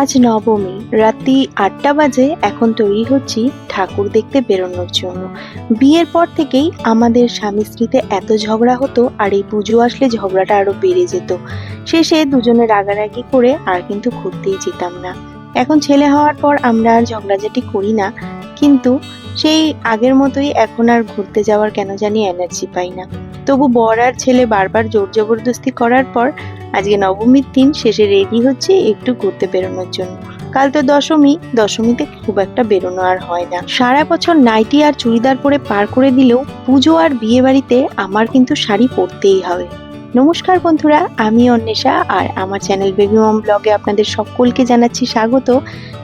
আজ নবমী, রাত্রি আটটা বাজে, এখন তৈরি হচ্ছি ঠাকুর দেখতে বেরোনোর জন্য। বিয়ের পর থেকেই আমাদের স্বামী স্ত্রীতে এত ঝগড়া হতো, আর এই পুজো আসলে ঝগড়াটা আরও বেড়ে যেত। শেষে দুজনে রাগারাগি করে আর কিন্তু ঘুরতেই যেতাম না। এখন ছেলে হওয়ার পর আমরা আর ঝগড়াঝাটি করি না, কিন্তু সেই আগের মতোই এখন আর ঘুরতে যাওয়ার কেন জানি এনার্জি পাই না। তবু বর আর ছেলে বারবার জোর জবরদস্তি করার পর আজকে নবমীর দিন শেষে রেডি হচ্ছে একটু ঘুরতে বেরোনোর জন্য। কাল তো দশমী, দশমীতে খুব একটা বেরোনো আর হয় না। সারা বছর নাইটি আর চুড়িদার পরে পার করে দিলেও পুজো আর বিয়ে বাড়িতে আমার কিন্তু শাড়ি পরতেই হবে। নমস্কার বন্ধুরা, আমি অন্বেষা আর আমার চ্যানেল বেবি মম ব্লগে আপনাদের সকলকে জানাচ্ছি স্বাগত।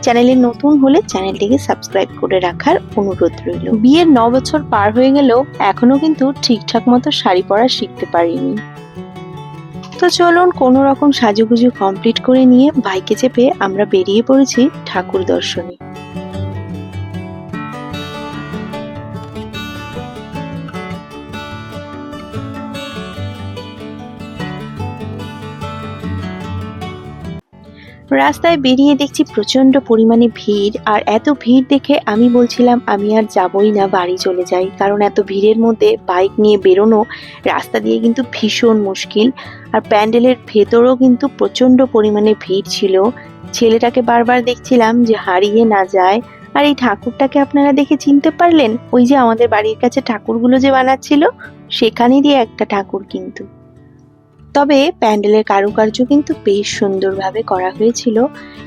চ্যানেলে নতুন হলে চ্যানেলটিকে সাবস্ক্রাইব করে রাখার অনুরোধ রইল। বিয়ের ন বছর পার হয়ে গেলেও এখনও কিন্তু ঠিকঠাক মতো শাড়ি পরা শিখতে পারিনি। তো চলুন কোনো রকম সাজুগুজু কমপ্লিট করে নিয়ে বাইকে চেপে আমরা বেরিয়ে পড়েছি ঠাকুর দর্শনে। রাস্তায় বেরিয়ে দেখছি প্রচণ্ড পরিমাণে ভিড়, আর এত ভিড় দেখে আমি বলছিলাম, আমি আর যাবই না, বাড়ি চলে যাই। কারণ এত ভিড়ের মধ্যে বাইক নিয়ে বেরোনো রাস্তা দিয়ে কিন্তু ভীষণ মুশকিল। আর প্যান্ডেলের ভেতরও কিন্তু প্রচণ্ড পরিমাণে ভিড় ছিল। ছেলেটাকে বারবার দেখছিলাম যে হারিয়ে না যায়। আর এই ঠাকুরটাকে আপনারা দেখে চিনতে পারলেন? ওই যে আমাদের বাড়ির কাছে ঠাকুরগুলো যে বানাচ্ছিল, সেখানেরই একটা ঠাকুর কিন্তু। তবে প্যান্ডেলের কারুকার্য কিন্তু বেশ সুন্দরভাবে করা হয়েছিল।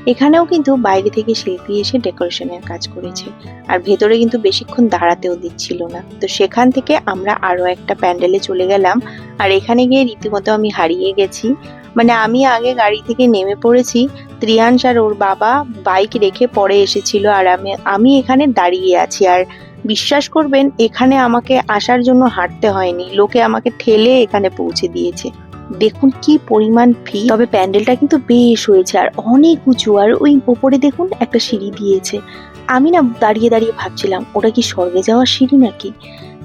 এখানেও কিন্তু বাইরে থেকে শিল্পী এসে ডেকোরেশনের কাজ করেছে। আর ভেতরে কিন্তু বেশিক্ষণ দাঁড়াতেও দিচ্ছিল না। তো সেখান থেকে আমরা আরও একটা প্যান্ডেলে চলে গেলাম। আর এখানে গিয়ে রীতিমতো আমি হারিয়ে গেছি। মানে আমি আগে গাড়ি থেকে নেমে পড়েছি। ত্রিয়াংশ আর ওর বাবা বাইক রেখে পরে এসেছিল আর আমি আমি এখানে দাঁড়িয়ে আছি। আর বিশ্বাস করবেন, এখানে আমাকে আসার জন্য হাঁটতে হয়নি। লোকে আমাকে ঠেলে এখানে পৌঁছে দিয়েছে। দেখুন কি পরিমাণ ভিড় তবে প্যান্ডেলটা কিন্তু বেশ হয়েছে আর অনেক উঁচু। আর ওই ওপরে দেখুন একটা সিঁড়ি দিয়েছে। আমি না দাঁড়িয়ে দাঁড়িয়ে ভাবছিলাম, ওটা কি স্বর্গে যাওয়ার সিঁড়ি নাকি?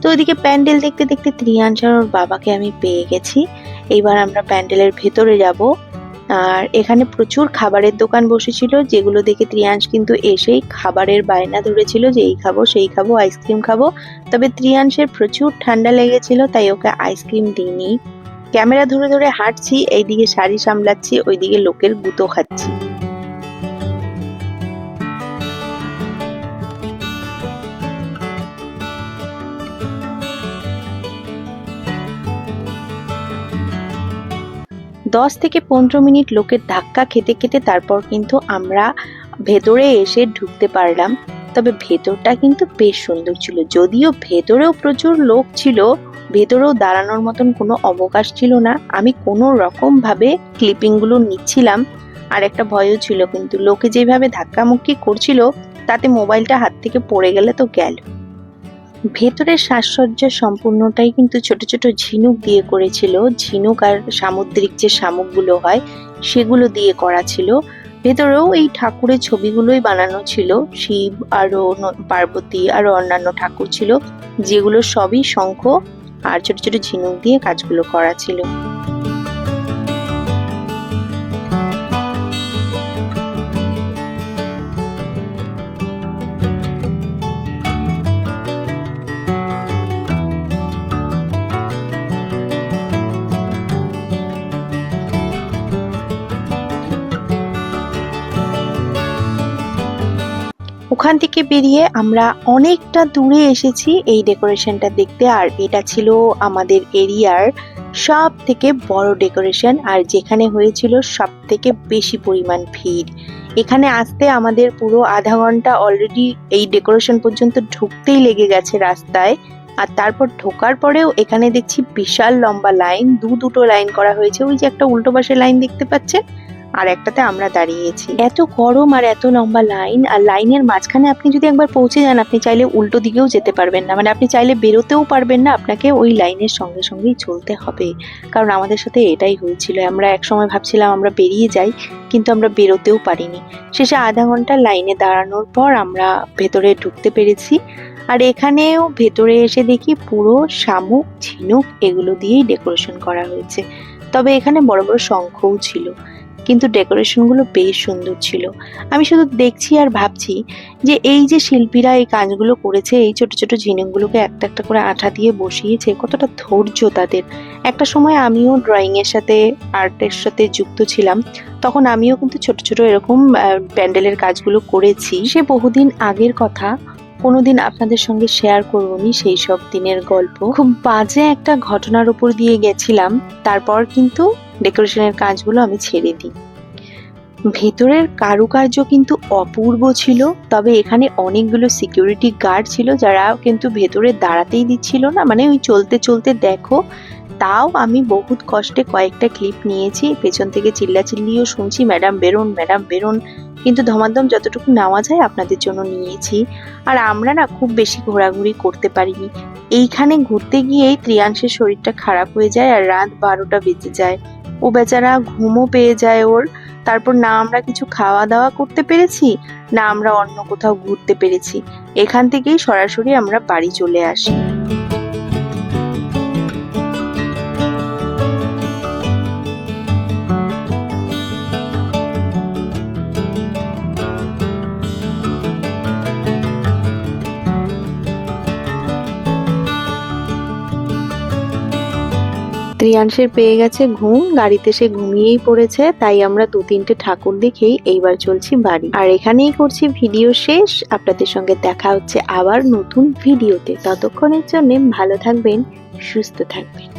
তো ওইদিকে প্যান্ডেল দেখতে দেখতে ত্রিয়াংশ ওর বাবাকে আমি পেয়ে গেছি। এইবার আমরা প্যান্ডেলের ভেতরে যাব। আর এখানে প্রচুর খাবারের দোকান বসেছিল, যেগুলো দেখে ত্রিয়াংশ কিন্তু এসেই খাবারের বায়না ধরেছিল যে এই খাব, সেই খাব, আইসক্রিম খাব। তবে ত্রিয়াংশের প্রচুর ঠান্ডা লেগেছিল, তাই ওকে আইসক্রিম দিইনি। ক্যামেরা ধরে ধরে হাঁটছি, এইদিকে শাড়ি সামলাচ্ছি, ওইদিকে লোকের গুঁতো খাচ্ছি। দশ থেকে পনেরো মিনিট লোকের ধাক্কা খেতে খেতে তারপর কিন্তু আমরা ভেতরে এসে ঢুকতে পারলাম। তবে ভেতরটা কিন্তু বেশ সুন্দর ছিল, যদিও ভেতরেও প্রচুর লোক ছিল ভেতরেও দাঁড়ানোর মতন কোনো অবকাশ ছিল না। আমি কোনো রকম ভাবে ক্লিপিংগুলো নিচ্ছিলাম, আর একটা ভয়ও ছিল কিন্তু। লোকে যেভাবে ধাক্কামুক্কি করছিল, তাতে মোবাইলটা হাত থেকে পড়ে গেলে তো গেল। ভেতরের সাজসজ্জা সম্পূর্ণটাই কিন্তু ছোট ছোট ঝিনুক দিয়ে করেছিল। ঝিনুক আর সামুদ্রিক যে শামুকগুলো হয়, সেগুলো দিয়ে করা ছিল। ভেতরেও এই ঠাকুরের ছবিগুলোই বানানো ছিল। শিব আরও ন- পার্বতী আরও অন্যান্য ঠাকুর ছিল, যেগুলো সবই শঙ্খ আর ছোট ছোট ঝিনুক দিয়ে কাজগুলো করা ছিল। ওখান থেকে বেরিয়ে আমরা অনেকটা দূরে এসেছি এই ডেকোরেশনটা দেখতে, আর এটা ছিল আমাদের এরিয়ার সব থেকে বড় ডেকোরেশন, আর যেখানে হয়েছিল সব থেকে বেশি পরিমাণ ভিড়। এখানে আসতে আমাদের পুরো আধা ঘণ্টা অলরেডি এই ডেকোরেশন পর্যন্ত ঢুকতেই লেগে গেছে রাস্তায়, আর তারপর ঢোকার পরেও এখানে দেখছি বিশাল লম্বা লাইন, দু দুটো লাইন করা হয়েছে। ওই যে একটা উল্টো পাশে লাইন দেখতে পাচ্ছেন? আর একটাতে আমরা দাঁড়িয়েছি। এত গরম আর এত লম্বা লাইন, আর লাইনের মাঝখানে আপনি যদি একবার পৌঁছে যান, আপনি চাইলে উল্টো দিকেও যেতে পারবেন না। মানে আপনি চাইলে বেরোতেও পারবেন না, আপনাকে ওই লাইনের সঙ্গে সঙ্গেই চলতে হবে। কারণ আমাদের সাথে এটাই হয়েছিল। আমরা এক সময় ভাবছিলাম আমরা বেরিয়ে যাই, কিন্তু আমরা বেরোতেও পারিনি। শেষে আধা ঘণ্টা লাইনে দাঁড়ানোর পর আমরা ভেতরে ঢুকতে পেরেছি। আর এখানেও ভেতরে এসে দেখি পুরো শামুক, ঝিনুক, এগুলো দিয়েই ডেকোরেশন করা হয়েছে। তবে এখানে বড় বড় শঙ্খও ছিল। কিন্তু ডেকোরেশনগুলো বেশ সুন্দর ছিল। আমি শুধু দেখছি আর ভাবছি যে এই যে শিল্পীরা এই কাজগুলো করেছে, এই ছোট ছোট ঝিনুকগুলোকে একটা একটা করে আঠা দিয়ে বসিয়েছে, কতটা ধৈর্য তাদের। একটা সময় আমিও ড্রয়িংয়ের সাথে আর্টের সাথে যুক্ত ছিলাম। তখন আমিও কিন্তু ছোট ছোট এরকম প্যান্ডেলের কাজগুলো করেছি। সে বহুদিন আগের কথা, কোনোদিন আপনাদের সঙ্গে শেয়ার করবনি সেই সব দিনের গল্প। খুব বাজে একটা ঘটনার উপর দিয়ে গেছিলাম। তারপর কিন্তু ডেকোরেশনের কাজগুলো আমি ছেড়ে দিই। ভেতরের কারুকার্য কিন্তু অপূর্ব ছিল, তবে এখানে অনেকগুলো সিকিউরিটি গার্ড ছিল যারা কিন্তু ভেতরে দাঁড়াতেই দিচ্ছিল না। মানে ওই চলতে চলতে দেখো, তাও আমি বহুত কষ্টে কয়েকটা ক্লিপ নিয়েছি, পেছন থেকে চিল্লাচিল্লিও শুনছি ম্যাডাম বেরোন ম্যাডাম বেরোন। কিন্তু ধমাধম যতটুকু নেওয়া যায় আপনাদের জন্য নিয়েছি। আর আমরা না খুব বেশি ঘোরাঘুরি করতে পারিনি। এইখানে ঘুরতে গিয়েই ত্রিয়াংশের শরীরটা খারাপ হয়ে যায় আর রাত বারোটা বেজে যায়। ও বেচারা ঘুমও পেয়ে যায় ওর। তারপর না আমরা কিছু খাওয়া দাওয়া করতে পেরেছি, না আমরা অন্য কোথাও ঘুরতে পেরেছি। এখান থেকেই সরাসরি আমরা বাড়ি চলে আসি। ত্রিয়াংশের পেয়ে গেছে ঘুম, গাড়িতে সে ঘুমিয়েই পড়েছে, তাই আমরা দু তিনটে ঠাকুর দেখেই এইবার চলছি বাড়ি। আর এখানেই করছি ভিডিও শেষ, আপনাদের সঙ্গে দেখা হচ্ছে আবার নতুন ভিডিওতে। ততক্ষণের জন্য ভালো থাকবেন, সুস্থ থাকবেন।